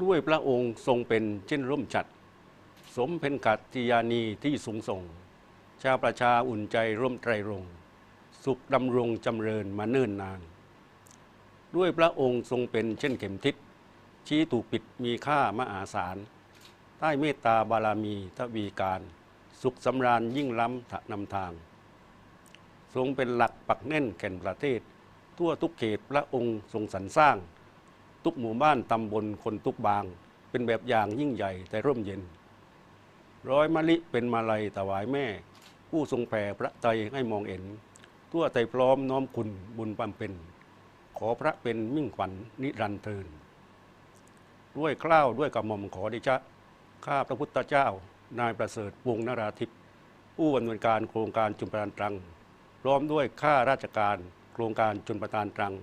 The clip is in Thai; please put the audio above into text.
ด้วยพระองค์ทรงเป็นเช่นร่มจัด สมเป็นกัตติยานีที่สูงส่ง ชาประชาอุ่นใจร่วมไตรรงสุขดำรงจำเริญมาเนิ่นนาน ด้วยพระองค์ทรงเป็นเช่นเข็มทิศชี้ถูกปิดมีค่ามหาศาล ใต้เมตตาบารมีทวีการ สุขสำราญยิ่งล้ำถนำทาง ทรงเป็นหลักปักแน่นแก่นประเทศ ทั่วทุกเขตพระองค์ทรงสรรสร้าง ทุกหมู่บ้านตำบลคนทุกบาง เป็นแบบอย่างยิ่งใหญ่แต่ร่มเย็น ร้อยมะลิเป็นมาลัยถวายแม่ ผู้ทรงแผ่พระไตรให้มองเห็น ทั่วไตรพร้อมน้อมคุณบุญบำเป็นขอพระเป็นมิ่งขวัญนิรันดร์เทินด้วยกล้าวด้วยกระหม่อมขอเดชะข้าพระพุทธเจ้า นายประเสริฐวงนราธิปผู้ดำนินการโครงการจุมประทานตรังพร้อมด้วยข้าราชการโครงการจุมประทานตรัง